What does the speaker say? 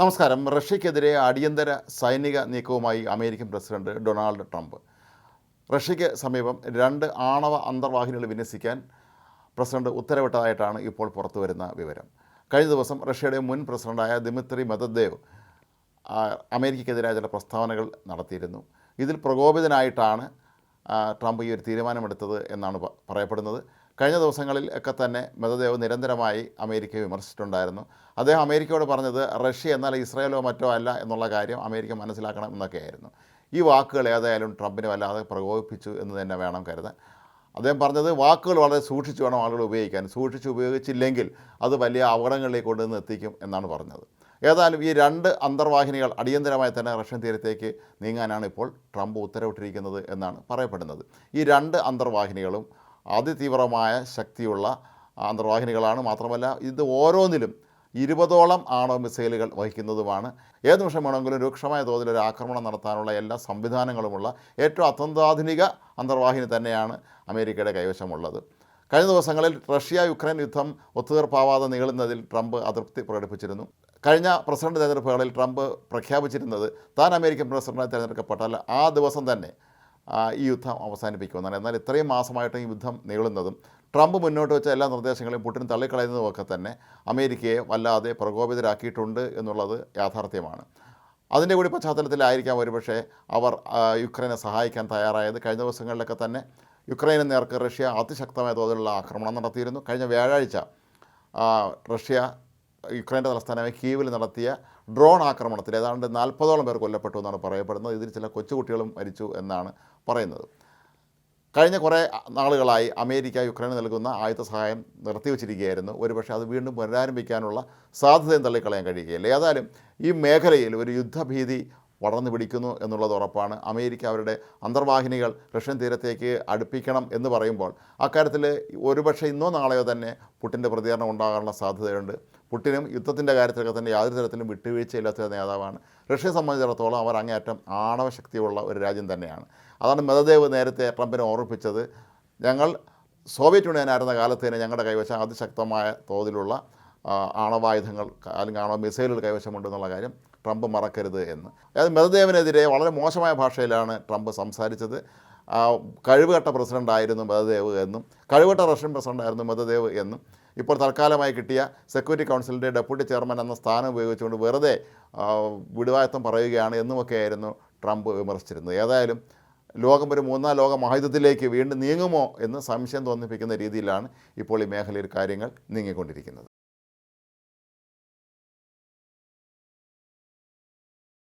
നമസ്കാരം. റഷ്യക്കെതിരെ അടിയന്തര സൈനിക നീക്കവുമായി അമേരിക്കൻ പ്രസിഡന്റ് ഡൊണാൾഡ് ട്രംപ്. റഷ്യയ്ക്ക് സമീപം രണ്ട് ആണവ അന്തർവാഹിനികൾ വിന്യസിക്കാൻ പ്രസിഡന്റ് ഉത്തരവിട്ടതായിട്ടാണ് ഇപ്പോൾ പുറത്തു വരുന്ന വിവരം. കഴിഞ്ഞ ദിവസം റഷ്യയുടെ മുൻ പ്രസിഡന്റായ ദിമിത്രി മെദദ്ദേവ് അമേരിക്കയ്ക്കെതിരായ ചില പ്രസ്താവനകൾ നടത്തിയിരുന്നു. ഇതിൽ പ്രകോപിതനായിട്ടാണ് ട്രംപ് ഈ ഒരു തീരുമാനമെടുത്തത് എന്നാണ് പറയപ്പെടുന്നത്. കഴിഞ്ഞ ദിവസങ്ങളിൽ ഒക്കെ തന്നെ മൃതദേവ് നിരന്തരമായി അമേരിക്കയെ വിമർശിച്ചിട്ടുണ്ടായിരുന്നു. അദ്ദേഹം അമേരിക്കയോട് പറഞ്ഞത് റഷ്യ എന്നാൽ ഇസ്രായേലോ മറ്റോ അല്ല എന്നുള്ള കാര്യം അമേരിക്ക മനസ്സിലാക്കണം എന്നൊക്കെയായിരുന്നു. ഈ വാക്കുകൾ ഏതായാലും ട്രംപിനെ വല്ലാതെ പ്രകോപിപ്പിച്ചു എന്ന് തന്നെ വേണം കരുതാൻ. അദ്ദേഹം പറഞ്ഞത് വാക്കുകൾ വളരെ സൂക്ഷിച്ച് വേണം ആളുകൾ ഉപയോഗിക്കാൻ. സൂക്ഷിച്ച് ഉപയോഗിച്ചില്ലെങ്കിൽ അത് വലിയ അപകടങ്ങളിലേക്ക് കൊണ്ടുവന്ന് എത്തിക്കും എന്നാണ് പറഞ്ഞത്. ഏതായാലും ഈ രണ്ട് അന്തർവാഹിനികൾ അടിയന്തരമായി തന്നെ റഷ്യൻ തീരത്തേക്ക് നീങ്ങാനാണ് ഇപ്പോൾ ട്രംപ് ഉത്തരവിട്ടിരിക്കുന്നത് എന്നാണ് പറയപ്പെടുന്നത്. ഈ രണ്ട് അന്തർവാഹിനികളും അതിതീവ്രമായ ശക്തിയുള്ള അന്തർവാഹിനികളാണ്. മാത്രമല്ല ഇത് ഓരോന്നിലും ഇരുപതോളം ആണോ മിസൈലുകൾ വഹിക്കുന്നതുമാണ്. ഏത് നിമിഷം വേണമെങ്കിലും രൂക്ഷമായ തോതിൽ ഒരു ആക്രമണം നടത്താനുള്ള എല്ലാ സംവിധാനങ്ങളുമുള്ള ഏറ്റവും അത്യന്താധുനിക അന്തർവാഹിനി തന്നെയാണ് അമേരിക്കയുടെ കൈവശമുള്ളത്. കഴിഞ്ഞ ദിവസങ്ങളിൽ റഷ്യ യുക്രൈൻ യുദ്ധം ഒത്തുതീർപ്പാവാതെ നീളുന്നതിൽ ട്രംപ് അതൃപ്തി പ്രകടിപ്പിച്ചിരുന്നു. കഴിഞ്ഞ പ്രസിഡന്റ് തെരഞ്ഞെടുപ്പുകളിൽ ട്രംപ് പ്രഖ്യാപിച്ചിരുന്നത് താൻ അമേരിക്കൻ പ്രസിഡന്റായി തിരഞ്ഞെടുക്കപ്പെട്ടാൽ ആ ദിവസം തന്നെ ഈ യുദ്ധം അവസാനിപ്പിക്കുമെന്നാണ്. എന്നാൽ ഇത്രയും മാസമായിട്ട് ഈ യുദ്ധം നീളുന്നതും ട്രംപ് മുന്നോട്ട് വെച്ച എല്ലാ നിർദ്ദേശങ്ങളെയും പുടിൻ തള്ളിക്കളയുന്നതുമൊക്കെ തന്നെ അമേരിക്കയെ വല്ലാതെ പ്രകോപിതരാക്കിയിട്ടുണ്ട് എന്നുള്ളത് യാഥാർത്ഥ്യമാണ്. അതിന്റെ കൂടി പശ്ചാത്തലത്തിലായിരിക്കാം ഒരുപക്ഷെ അവർ യുക്രൈനെ സഹായിക്കാൻ തയ്യാറായത്. കഴിഞ്ഞ ദിവസങ്ങളിലൊക്കെ തന്നെ യുക്രൈന് നേർക്ക് റഷ്യ അതിശക്തമായ തോതിലുള്ള ആക്രമണം നടത്തിയിരുന്നു. കഴിഞ്ഞ വ്യാഴാഴ്ച റഷ്യ യുക്രൈന്റെ തലസ്ഥാനമായ കീവിൽ നടത്തിയ ഡ്രോൺ ആക്രമണത്തിൽ ഏതാണ്ട് നാൽപ്പതോളം പേർ കൊല്ലപ്പെട്ടു എന്നാണ് പറയപ്പെടുന്നത്. ഇതിൽ ചില കൊച്ചുകുട്ടികളും മരിച്ചു എന്നാണ് പറയുന്നത്. കഴിഞ്ഞ കുറേ നാളുകളായി അമേരിക്ക യുക്രൈന് നൽകുന്ന ആയുധ സഹായം നിർത്തിവച്ചിരിക്കുകയായിരുന്നു. ഒരുപക്ഷെ അത് വീണ്ടും പുനരാരംഭിക്കാനുള്ള സാധ്യതയും തള്ളിക്കളയാൻ കഴിയുകയില്ല. ഏതായാലും ഈ മേഖലയിൽ ഒരു യുദ്ധഭീതി വളർന്നു പിടിക്കുന്നു എന്നുള്ളത് ഉറപ്പാണ്. അമേരിക്ക അവരുടെ അന്തർവാഹിനികൾ റഷ്യൻ തീരത്തേക്ക് അടുപ്പിക്കണം എന്ന് പറയുമ്പോൾ അക്കാര്യത്തിൽ ഒരുപക്ഷെ ഇന്നോ നാളെയോ തന്നെ പുട്ടിന്റെ പ്രതികരണം ഉണ്ടാകാനുള്ള സാധ്യതയുണ്ട്. പുട്ടിനും യുദ്ധത്തിന്റെ കാര്യത്തിലൊക്കെ തന്നെ യാതൊരു തരത്തിലും വിട്ടുവീഴ്ചയില്ലാത്ത നേതാവാണ്. റഷ്യയെ സംബന്ധിച്ചിടത്തോളം അവർ അങ്ങേയറ്റം ആണവശക്തിയുള്ള ഒരു രാജ്യം തന്നെയാണ്. അതാണ് മെതദേവ് നേരത്തെ ട്രംപിനെ ഓർമ്മിപ്പിച്ചത്. ഞങ്ങൾ സോവിയറ്റ് യൂണിയൻ ആയിരുന്ന കാലത്ത് തന്നെ ഞങ്ങളുടെ കൈവശം അതിശക്തമായ തോതിലുള്ള ആണവായുധങ്ങൾ അല്ലെങ്കിൽ ആണവ മിസൈലുകൾ കൈവശമുണ്ടെന്നുള്ള കാര്യം ട്രംപ് മറക്കരുത് എന്ന്. അതായത് മെദദേവിനെതിരെ വളരെ മോശമായ ഭാഷയിലാണ് ട്രംപ് സംസാരിച്ചത്. കഴിവുകെട്ട പ്രസിഡന്റ് ആയിരുന്നു മൃതദേവ് എന്നും കഴിവുകെട്ട റഷ്യൻ പ്രസിഡന്റ് ആയിരുന്നു മൃതദേവ് എന്നും ഇപ്പോൾ തൽക്കാലമായി കിട്ടിയ സെക്യൂരിറ്റി കൗൺസിലിന്റെ ഡെപ്യൂട്ടി ചെയർമാൻ എന്ന സ്ഥാനം ഉപയോഗിച്ചുകൊണ്ട് വെറുതെ വിടുവായത്വം പറയുകയാണ് എന്നുമൊക്കെയായിരുന്നു ട്രംപ് വിമർശിച്ചിരുന്നത്. ഏതായാലും ലോകം ഒരു മൂന്നാം ലോക മഹായുദ്ധത്തിലേക്ക് വീണ്ടും നീങ്ങുമോ എന്ന് സംശയം തോന്നിപ്പിക്കുന്ന രീതിയിലാണ് ഇപ്പോൾ ഈ മേഖലയിൽ കാര്യങ്ങൾ നീങ്ങിക്കൊണ്ടിരിക്കുന്നത്.